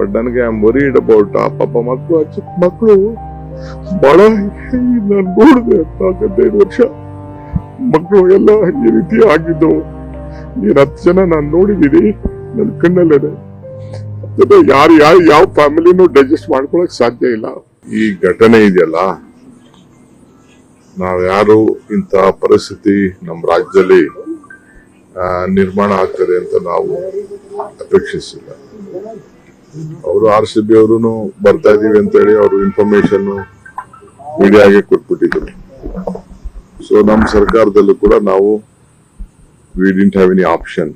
But ನನಗೆ I am worried ಆ ಪಾಪ ಮಕ್ಕಳು, ಆ ಚಿಕ್ಕ ಮಕ್ಕಳು ಬಹಳ ನಾನು ನೋಡಿದೆ ನಾಲ್ಕೈದು ವರ್ಷ. ಮಕ್ಕಳು ಎಲ್ಲ ಈ ರೀತಿ ಆಗಿದ್ದು. ನೀನ್ ಹತ್ತು ಜನ ನಾನು ನೋಡಿದೀನಿ ನನ್ನ ಕಣ್ಣಲ್ಲೇ ಮತ್ತೆ ಯಾರು ಯಾವ ಯಾವ ಫ್ಯಾಮಿಲಿನೂ ಡೈಜೆಸ್ಟ್ ಮಾಡ್ಕೊಳಕ್ ಸಾಧ್ಯ ಇಲ್ಲ. ಈ ಘಟನೆ ಇದೆಯಲ್ಲ ನಾವ್ಯಾರು ಇಂತಹ ಪರಿಸ್ಥಿತಿ ನಮ್ಮ ರಾಜ್ಯದಲ್ಲಿ ನಿರ್ಮಾಣ ಆಗ್ತದೆ ಅಂತ ನಾವು ಅಪೇಕ್ಷಿಸಿಲ್ಲ. ಅವರು ಆರ್ ಸಿ ಬಿ ಅವರು ಬರ್ತಾ ಇದೀವಿ ಅಂತ ಹೇಳಿ ಅವರು ಇನ್ಫಾರ್ಮೇಶನ್ ಮೀಡಿಯಾಗೆ ಕೊಟ್ಬಿಟ್ಟಿದ್ರು. ಸೊ ನಮ್ಮ ಸರ್ಕಾರದಲ್ಲೂ ಕೂಡ ನಾವು we didn't have any option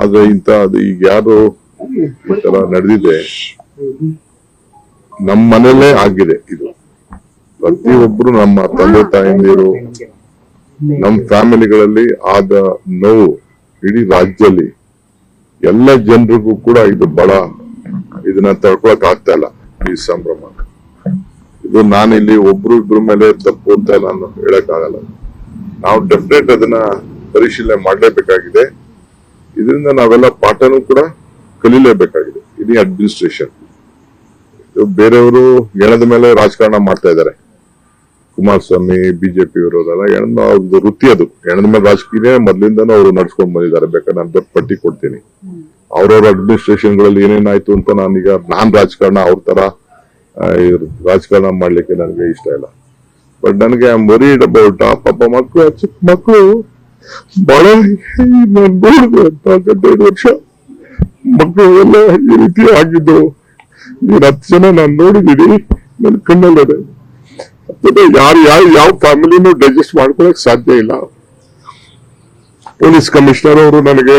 ಆದ್ರೆ ಇಂತ ಅದು ಈಗ ಯಾರು ಈ ತರ ನಡೆದಿದೆ ನಮ್ಮ ಮನೇಲೆ ಆಗಿದೆ ಇದು. ಪ್ರತಿಯೊಬ್ರು ನಮ್ಮ ತಂದೆ ತಾಯಂದಿರು ನಮ್ಮ ಫ್ಯಾಮಿಲಿಗಳಲ್ಲಿ ಆದ ನೋವು ಇಡೀ ರಾಜ್ಯದಲ್ಲಿ. ಎಲ್ಲ ಜನರಿಗೂ ಕೂಡ ಇದು ಬಹಳ ಇದನ್ನ ತಡ್ಕೊಳಕ್ ಆಗ್ತಾ ಇಲ್ಲ ಈ ಸಂಭ್ರಮ. ಇದು ನಾನಿಲ್ಲಿ ಒಬ್ರು ಇಬ್ರು ಮೇಲೆ ತಪ್ಪು ಅಂತ ನಾನು ಹೇಳಕ್ ಆಗಲ್ಲ ನಾವು ಡೆಫಿನೆಟ್ ಅದನ್ನ ಪರಿಶೀಲನೆ ಮಾಡಲೇಬೇಕಾಗಿದೆ. ಇದರಿಂದ ನಾವೆಲ್ಲ ಪಾಠನೂ ಕೂಡ ಕಲಿಲೇಬೇಕಾಗಿದೆ. ಇಡೀ ಅಡ್ಮಿನಿಸ್ಟ್ರೇಷನ್ ಬೇರೆಯವರು ಎಣದ ಮೇಲೆ ರಾಜಕಾರಣ ಮಾಡ್ತಾ ಇದ್ದಾರೆ. ಕುಮಾರಸ್ವಾಮಿ ಬಿಜೆಪಿ ಅವರೆಲ್ಲ ಹೆಣ್ಮ ಅವ್ರದ್ದು ವೃತ್ತಿ ಅದು. ಹೆಣ್ಣದ ಮೇಲೆ ರಾಜಕೀಯ ಮೊದ್ಲಿಂದನೂ ಅವರು ನಡ್ಸ್ಕೊಂಡ್ ಬಂದಿದ್ದಾರೆ. ಬೇಕಾದ್ರೆ ನಾನು ದೊಡ್ಡ ಪಟ್ಟಿ ಕೊಡ್ತೀನಿ. ಅವ್ರವ್ರ ಅಡ್ಮಿನಿಸ್ಟ್ರೇಷನ್ಗಳಲ್ಲಿ ಏನೇನಾಯ್ತು ಅಂತ ನಾನೀಗ, ನಾನ್ ರಾಜಕಾರಣ ಅವ್ರ ತರ ರಾಜಕಾರಣ ಮಾಡ್ಲಿಕ್ಕೆ ನನಗೆ ಇಷ್ಟ ಇಲ್ಲ. ಬಟ್ ನನಗೆ ಐ ವರಿಡ್ ಅಬೌಟ್ ಆ, ಪಾಪ ಮಕ್ಕಳು ಚಿಕ್ಕ ಮಕ್ಕಳು ಬಹಳ ನಾನು ವರ್ಷ ಮಕ್ಕಳು ಎಲ್ಲ ಈ ರೀತಿ ಆಗಿದ್ದು. ಇವ್ರ ಹತ್ತು ಜನ ನಾನು ನೋಡಿದೀನಿ ನನ್ನ ಕಣ್ಣಲ್ಲದೆ. ಮತ್ತೆ ಯಾರು ಯಾರು ಯಾವ ಫ್ಯಾಮಿಲಿನೂ ಡೈಜೆಸ್ಟ್ ಮಾಡ್ಕೊಳಕ್ ಸಾಧ್ಯ ಇಲ್ಲ. ಪೊಲೀಸ್ ಕಮಿಷನರ್ ಅವರು ನನಗೆ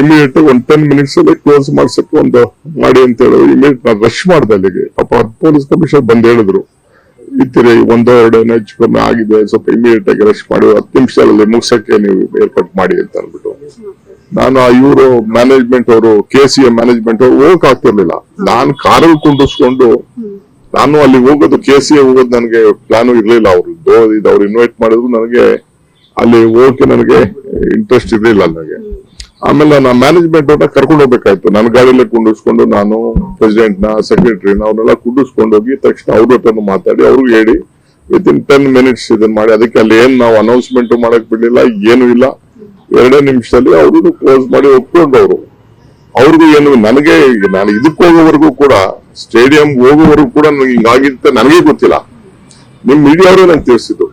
ಇಮಿಡಿಯೇಟ್ ಒಂದ್ ಟೆನ್ ಮಿನಿಟ್ಸ್ ಅಲ್ಲಿ ಕ್ಲೋಸ್ ಮಾಡ್ಸಕ್ಕೆ ಒಂದು ಮಾಡಿ ಅಂತ ಹೇಳಿದ್ರು. ಇಮಿಡಿಯೇಟ್ ನಾನು ರಶ್ ಮಾಡ್ದೆ ಅಲ್ಲಿಗೆ. ಪಾಪ ಪೊಲೀಸ್ ಕಮಿಷನರ್ ಬಂದು ಹೇಳಿದ್ರು. ಇತ್ತಿರಿ ಒಂದೋ ಎರಡು ಹೆಚ್ಚು ಕಮ್ಮಿ ಆಗಿದೆ, ಸ್ವಲ್ಪ ಇಮಿಡಿಯೇಟ್ ಆಗಿ ರಶ್ ಮಾಡಿ, ಹತ್ತು ನಿಮಿಷದಲ್ಲಿ ಮುಗಿಸಕ್ಕೆ ನೀವು ಏರ್ಪಾಟ್ ಮಾಡಿ ಅಂತ ಅಂದ್ಬಿಟ್ಟು. ನಾನು ಆ ಇವರು ಮ್ಯಾನೇಜ್ಮೆಂಟ್ ಅವರು ಕೆ ಸಿ ಎ ಮ್ಯಾನೇಜ್ಮೆಂಟ್ ಅವರು ಹೋಗಕ್ ಆಗ್ತಿರ್ಲಿಲ್ಲ. ನಾನು ಕಾರಲ್ಲಿ ಕುಂಡಿಸ್ಕೊಂಡು ನಾನು ಅಲ್ಲಿ ಹೋಗೋದು ಕೆ ಸಿ ಹೋಗೋದು ನನಗೆ ಪ್ಲಾನ್ ಇರಲಿಲ್ಲ. ಅವರು ಇದು ಅವ್ರು ಇನ್ವೈಟ್ ಮಾಡಿದ್ರು ನನಗೆ ಅಲ್ಲಿ ಹೋಗಕ್ಕೆ ನನಗೆ ಇಂಟ್ರೆಸ್ಟ್ ಇರಲಿಲ್ಲ ನನಗೆ. ಆಮೇಲೆ ನಾನು ಮ್ಯಾನೇಜ್ಮೆಂಟ್ ಅವ್ರನ್ನ ಕರ್ಕೊಂಡು ಹೋಗ್ಬೇಕಾಯ್ತು. ನನ್ನ ಗಾಡಿಯಲ್ಲೇ ಕುಂಡಿಸ್ಕೊಂಡು ನಾನು ಪ್ರೆಸಿಡೆಂಟ್ನ ಸೆಕ್ರೆಟರಿನ ಅವ್ರನ್ನೆಲ್ಲ ಕುಂಡಿಸ್ಕೊಂಡು ಹೋಗಿ ತಕ್ಷಣ ಅವ್ರ ಹತ್ರ ಮಾತಾಡಿ ಅವ್ರಿಗೆ ಹೇಳಿ ವಿತ್ ಇನ್ ಟೆನ್ ಮಿನಿಟ್ಸ್ ಇದನ್ನ ಮಾಡಿ. ಅದಕ್ಕೆ ಅಲ್ಲಿ ಏನ್ ನಾವು ಅನೌನ್ಸ್ಮೆಂಟ್ ಮಾಡಕ್ ಬಿಡ್ಲಿಲ್ಲ ಏನು ಇಲ್ಲ. ಎರಡೇ ನಿಮಿಷದಲ್ಲಿ ಅವರು ಕ್ಲೋಸ್ ಮಾಡಿ ಒಪ್ಕೊಂಡು ಅವರು ಅವ್ರಿಗೂ ಏನು, ನನಗೆ ನಾನು ಇದಕ್ಕೆ ಹೋಗೋವರೆಗೂ ಕೂಡ, ಸ್ಟೇಡಿಯಂ ಹೋಗೋವರೆಗೂ ಕೂಡ ನನಗೆ ಹಿಂಗಾಗಿತ್ತ ನನಗೆ ಗೊತ್ತಿಲ್ಲ. ನಿಮ್ ಮೀಡಿಯಾವರು ನಂಗೆ ತಿಳಿಸಿದ್ದು.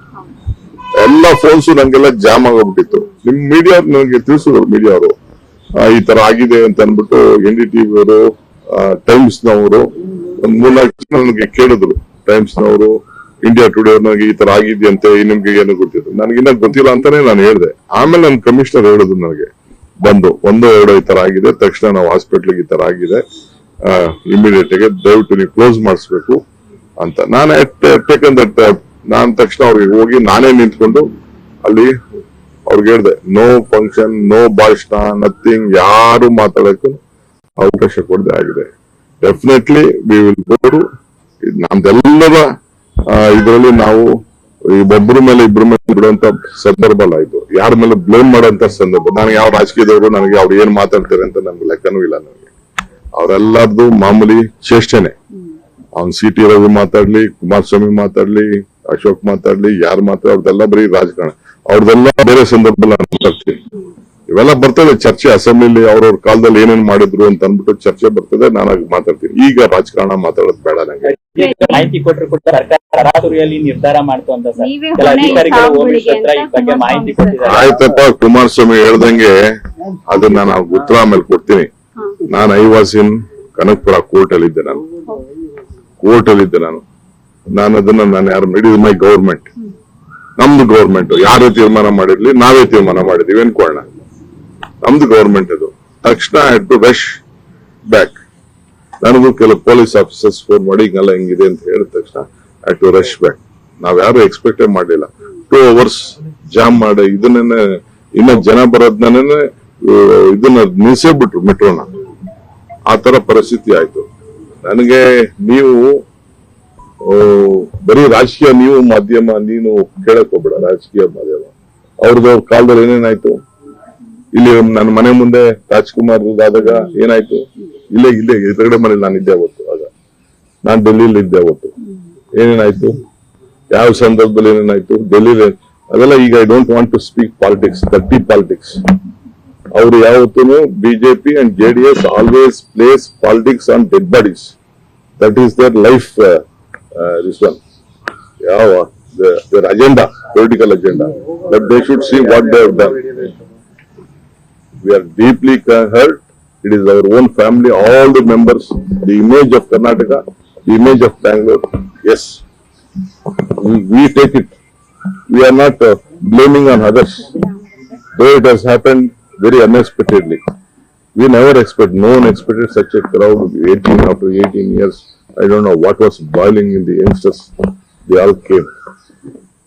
ಎಲ್ಲ ಫೋನ್ಸ್ ನಂಗೆಲ್ಲ ಜಾಮ್ ಆಗೋಗ್ಬಿಟ್ಟಿತ್ತು. ನಿಮ್ ಮೀಡಿಯಾ ನನಗೆ ತಿಳಿಸಿದ್ರು ಮೀಡಿಯಾ ಅವರು. ಈ ತರ ಆಗಿದೆ ಅಂತ ಅನ್ಬಿಟ್ಟು ಎನ್ ಡಿ ಟಿವಿ ಅವರು ಟೈಮ್ಸ್ ನವರು ಒಂದ್ ಮೂರ್ನಾಲ್ಕು ಜನ ನನಗೆ ಕೇಳಿದ್ರು. ಟೈಮ್ಸ್ ನವರು ಇಂಡಿಯಾ ಟುಡೇ ನನಗೆ ಈ ತರ ಆಗಿದೆಯಂತೆ ನಿಮ್ಗೆ ಏನು ಗೊತ್ತಿತ್ತು? ನನಗಿನ್ನ ಗೊತ್ತಿಲ್ಲ ಅಂತಾನೆ ನಾನು ಹೇಳಿದೆ. ಆಮೇಲೆ ನನ್ನ ಕಮಿಷನರ್ ಹೇಳಿದ್ರು ನನಗೆ. ಬಂದು ಒಂದು ಎರಡು ಈ ತರ ಆಗಿದೆ. ತಕ್ಷಣ ನಾವು ಹಾಸ್ಪಿಟ್ಲಿಗೆ ಈ ತರ ಆಗಿದೆ. ಇಮಿಡಿಯೇಟ್ ಆಗಿ ದಯವಿಟ್ಟು ನೀವು ಕ್ಲೋಸ್ ಮಾಡಿಸ್ಬೇಕು ಅಂತ. ನಾನು ಟೇಕನ್ ದಟ್ ನಾನು ತಕ್ಷಣ ಅವ್ರಿಗೆ ಹೋಗಿ ನಾನೇ ನಿಂತ್ಕೊಂಡು ಅಲ್ಲಿ ಅವ್ರಿಗೆ ಹೇಳಿದೆ ನೋ ಫಂಕ್ಷನ್ ನೋ ಭಾಷಣ ನಥಿಂಗ್ ಯಾರು ಮಾತಾಡೋಕ್ಕೂ ಅವಕಾಶ ಕೊಡದೆ ಆಗಿದೆ. ಡೆಫಿನೆಟ್ಲಿ ವಿ ವಿಲ್ ಗೋರು ನಮ್ದೆಲ್ಲರ ಇದರಲ್ಲಿ ನಾವು ಒಬ್ಬರ ಮೇಲೆ ಇಬ್ಬರ ಮೇಲೆ ಬಿಡುವಂತ ಸಂದರ್ಭ ಅಲ್ಲ ಇದು. ಯಾರ ಮೇಲೆ ಬ್ಲೇಮ್ ಮಾಡುವಂತ ಸಂದರ್ಭ. ನನಗೆ ಯಾವ ರಾಜಕೀಯದವರು ನನಗೆ ಅವ್ರು ಏನ್ ಮಾತಾಡ್ತಾರೆ ಅಂತ ನನ್ಗೆ ಲೆಕ್ಕನೂ ಇಲ್ಲ ನನಗೆ ಅವರೆಲ್ಲರದು ಮಾಮೂಲಿ ಚೇಷ್ಟೆನೆ. ಅವ್ನ್ ಸಿ ಟಿ ರವಿ ಮಾತಾಡ್ಲಿ, ಕುಮಾರಸ್ವಾಮಿ ಮಾತಾಡ್ಲಿ, ಅಶೋಕ್ ಮಾತಾಡ್ಲಿ, ಯಾರು ಮಾತಾಡ್ ಅವ್ರದೆಲ್ಲ ಬರೀ ರಾಜಕಾರಣ. ಅವ್ರದೆಲ್ಲ ಬೇರೆ ಸಂದರ್ಭದಲ್ಲಿ ನಾನು ಮಾತಾಡ್ತೀನಿ. ಇವೆಲ್ಲ ಬರ್ತದೆ ಚರ್ಚೆ ಅಸೆಂಬ್ಲಿಲಿ ಅವ್ರವ್ರ ಕಾಲದಲ್ಲಿ ಏನೇನ್ ಮಾಡಿದ್ರು ಅಂತ ಅಂದ್ಬಿಟ್ಟು ಚರ್ಚೆ ಬರ್ತದೆ ನಾನು ಮಾತಾಡ್ತೀನಿ. ಈಗ ರಾಜಕಾರಣ ಮಾತಾಡೋದು ಬೇಡ ನಂಗೆ. ಮಾಹಿತಿ ಕೊಟ್ಟರು ಕೂಡ ತರಾತುರಿಯಲ್ಲಿ ನಿರ್ಧಾರ ಮಾಡ್ತು ಅಂತ ಮಾಹಿತಿ ಕೊಟ್ಟಿದ್ದಾರೆ. ಆಯ್ತಪ್ಪ ಕುಮಾರಸ್ವಾಮಿ ಹೇಳ್ದಂಗೆ ಅದನ್ನ ನಾನು ಉತ್ತರ ಆಮೇಲೆ ಕೊಡ್ತೀನಿ. ನಾನು ಐವಾಸಿನ್ ವಾಸ್ ಕನಕಪುರ ಕೋರ್ಟ್ ಅಲ್ಲಿ ಇದ್ದೆ ನಾನು. ಕೋರ್ಟ್ ಅಲ್ಲಿ ಇದ್ದೆ ನಾನು. ನಾನು ಅದನ್ನ ನಾನು ಯಾರು ಮಿಡಿದ ಮೈ ಗೌರ್ಮೆಂಟ್. ನಮ್ದು ಗೌರ್ಮೆಂಟ್. ಯಾರೇ ತೀರ್ಮಾನ ಮಾಡಿರ್ಲಿ ನಾವೇ ತೀರ್ಮಾನ ಮಾಡಿದೀವಿ ಅನ್ಕೊಳ್ಳೋಣ. ನಮ್ದು ಗವರ್ಮೆಂಟ್ ಅದು. ತಕ್ಷಣ ಐ ಟು ರಶ್ ಬ್ಯಾಕ್ ನನಗೂ ಕೆಲವು ಪೊಲೀಸ್ ಆಫೀಸರ್ಸ್ ಫೋನ್ ಮಾಡಿ ಹಿಂಗೆಲ್ಲ ಹಿಂಗಿದೆ ಅಂತ ಹೇಳಿದ ತಕ್ಷಣ ಐ ಟು ರಶ್ ಬ್ಯಾಕ್ ನಾವ್ ಯಾರು ಎಕ್ಸ್ಪೆಕ್ಟೇ ಮಾಡಲಿಲ್ಲ ಟೂ ಅವರ್ಸ್ ಜಾಮ್ ಮಾಡಿ ಇದನ್ನೇ ಇನ್ನ ಜನ ಬರೋದ್ನೇ ಇದನ್ನ ನಿಲ್ಸೇ ಬಿಟ್ರು ಮೆಟ್ರೋನ. ಆ ತರ ಪರಿಸ್ಥಿತಿ ಆಯ್ತು. ನನಗೆ ನೀವು ಬರೀ ರಾಜಕೀಯ ನೀವು ಮಾಧ್ಯಮ, ನೀನು ಕೇಳಕ್ ಹೋಗ್ಬೇಡ, ರಾಜಕೀಯ ಮಾಧ್ಯಮ. ಅವ್ರದ್ದು ಕಾಲದಲ್ಲಿ ಏನೇನಾಯ್ತು? ಇಲ್ಲಿ ನನ್ನ ಮನೆ ಮುಂದೆ ರಾಜ್ಕುಮಾರ್ ಆದಾಗ ಏನಾಯ್ತು? ಇಲ್ಲೇ ಇಲ್ಲೇ, ಎದುರುಗಡೆ ಮನೇಲಿ ನಾನು ಇದ್ದೆ ಅವತ್ತು, ಆಗ. ನಾನು ಡೆಲ್ಲಿಲಿ ಇದ್ದೆ ಅವತ್ತು. ಏನೇನಾಯ್ತು? ಯಾವ ಸಂದರ್ಭದಲ್ಲಿ ಏನೇನಾಯ್ತು? ಡೆಲ್ಲಿಲಿ, ಅದೆಲ್ಲ ಈಗ I don't want to speak politics ದಟ್ಟಿ politics ಅವರು ಯಾವತ್ತೂ BJP and J D S always plays politics on dead bodies that is their life this ಯಾವ? Agenda political agenda that they should see what they done we are deeply hurt. It is our own family, all the members, the image of Karnataka, the image of Bangalore. Yes, we, we take it. We are not uh, blaming on others. Though it has happened very unexpectedly. We never expect, no one expected such a crowd, 18 after 18 years. I don't know what was boiling in the youngsters. They all came.